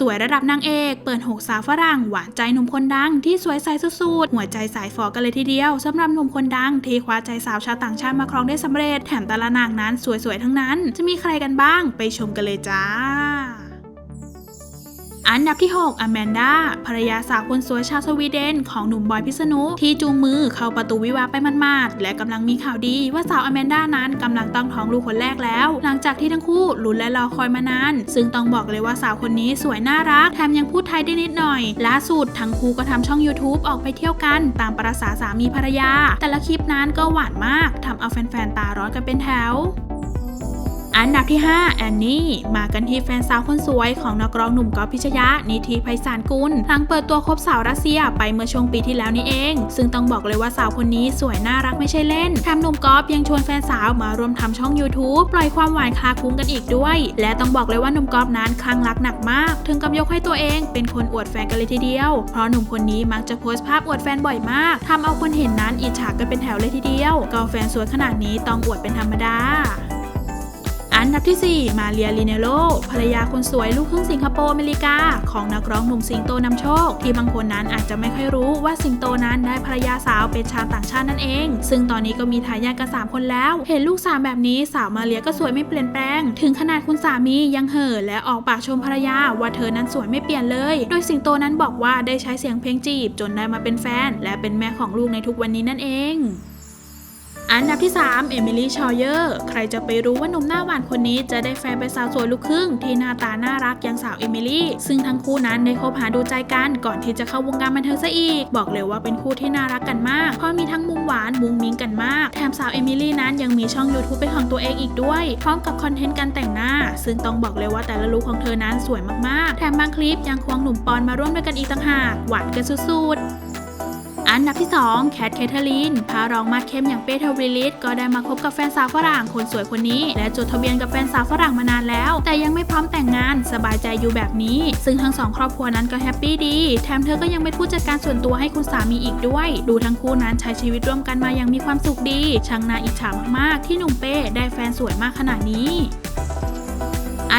สวยระดับนางเอก เปิดหกสาวฝรั่งหวานใจหนุ่มคนดังที่สวยใสสุดๆ หัวใจสายฟอกันเลยทีเดียวสำหรับหนุ่มคนดังที่คว้าใจสาวชาวต่างชาติมาครองได้สำเร็จ แถมแต่ละนางนั้นสวยๆทั้งนั้น จะมีใครกันบ้างไปชมกันเลยจ้า อันดับที่ 6อแมนดาภรรยาสาวคนสวยชาวสวีเดน ของหนุ่มบอยพิษณุที่จูงมือเข้าประตูวิวาไปมันๆและกำลังมีข่าวดีว่าสาวอแมนดานั้นกำลังตั้งท้องลูกคนแรกแล้ว หลังจากที่ทั้งคู่ลุ้นและรอคอยมานาน ซึ่งต้องบอกเลยว่าสาวคนนี้สวยน่ารักแถมยังพูดไทยได้นิดหน่อยล่าสุดทั้งคู่ก็ทำช่อง YouTube ออกไปเที่ยวกัน ตามประษาสามีภรรยา แต่ละคลิปนั้นก็หวานมากทำเอาแฟนๆตาร้อนกันเป็นแถว อันดับที่ 5 แอนนี่ มากันที่แฟนสาวคนสวยของนักร้องหนุ่มก๊อฟพิชยะ นิธิไพศาลกุล หลังเปิดตัวคบสาวรัสเซียไปเมื่อช่วงปีที่แล้วนี่เอง ซึ่งต้องบอกเลยว่าสาวคนนี้สวยน่ารักไม่ใช่เล่น แถมหนุ่มก๊อฟยังชวนแฟนสาวมาร่วมทำช่อง YouTube ปล่อยความหวานคลาคุ้งกันอีกด้วย และต้องบอกเลยว่าหนุ่มก๊อฟนั้นคลั่งรักหนักมาก ถึงกับยกให้ตัวเองเป็นคนอวดแฟนกันเลยทีเดียว เพราะหนุ่มคนนี้มักจะโพสต์ภาพอวดแฟนบ่อยมากทำเอาคนเห็นนั้นอิจฉากันเป็นแถวเลยทีเดียวก็แฟนสวยขนาดนี้ต้องอวดเป็นธรรมดา อันดับที่ 4 มาเรียลิเนโลภรรยาคนสวยลูกครึ่งสิงคโปร์อเมริกา ของนักร้องหนุ่มสิงโตนำโชค ที่บางคนนั้นอาจจะไม่ค่อยรู้ว่าสิงโตนั้นได้ภรรยาสาวเป็นชาวต่างชาตินั่นเอง ซึ่งตอนนี้ก็มีทายาทกัน3คนแล้ว เห็นลูกสาวแบบนี้สาวมาเรียก็สวยไม่เปลี่ยนแปลง ถึงขนาดคุณสามียังเห่อและออกปากชมภรรยาว่าเธอนั้นสวยไม่เปลี่ยนเลย โดยสิงโตนั้นบอกว่าได้ใช้เสียงเพลงจีบ จนได้มาเป็นแฟน และเป็นแม่ของลูกในทุกวันนี้นั่นเอง อันดับที่ 3 เอมิลี่ ชอเยอร์ ใครจะไปรู้ว่าหนุ่มหน้าหวานคนนี้จะได้แฟนเป็นสาวสวยลูกครึ่ง ที่หน้าตาน่ารักอย่างสาวเอมิลี่ ซึ่งทั้งคู่นั้นได้คบหาดูใจกัน ก่อนที่จะเข้าวงการบันเทิงซะอีก บอกเลยว่าเป็นคู่ที่น่ารักกันมาก เพราะมีทั้งมุมหวานมุงมิ้งกันมาก แถมสาวเอมิลี่นั้นยังมีช่อง YouTube เป็นของตัวเองอีกด้วย พร้อมกับคอนเทนต์การแต่งหน้า ซึ่งต้องบอกเลยว่าแต่ละลุคของเธอนั้นสวยมากๆ แถมบางคลิปยังควงหนุ่มปอนมาร่วมด้วยกันอีกต่างหาก หวานกันสุดๆ อันดับที่ 2 แคท เคทเธอรีน พารองมาดเข้มอย่างเป้เทวิลิสก็ได้มาคบกับแฟนสาวฝรั่งคนสวยคนนี้ และจดทะเบียนกับแฟนสาวฝรั่งมานานแล้ว แต่ยังไม่พร้อมแต่งงานสบายใจอยู่แบบนี้ ซึ่งทั้งสองครอบครัวนั้นก็แฮปปี้ดี แถมเธอก็ยังเป็นผู้จัดการส่วนตัวให้คุณสามีอีกด้วย ดูทั้งคู่นั้นใช้ชีวิตร่วมกันมาอย่างมีความสุขดี ช่างน่าอิจฉามากๆ ที่หนุ่มเป้ได้แฟนสวยมากขนาดนี้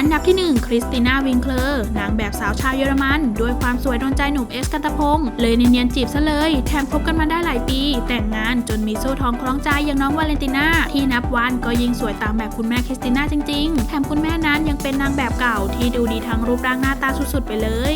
อันดับที่ 1 คริสติน่าวิงเคลอร์นางแบบสาวชาวเยอรมัน ด้วยความสวยโดนใจหนุ่มเอสกันตพงศ์เลยเนียนๆจีบซะเลย แถมคบกันมาได้หลายปี แต่งงานจนมีโซ่ทองคล้องใจอย่างน้องวาเลนติน่า ที่นับวันก็ยิ่งสวยตามแบบคุณแม่คริสติน่าจริงๆ แถมคุณแม่นั้นยังเป็นนางแบบเก่าที่ดูดีทั้งรูปร่างหน้าตาสุดๆไปเลย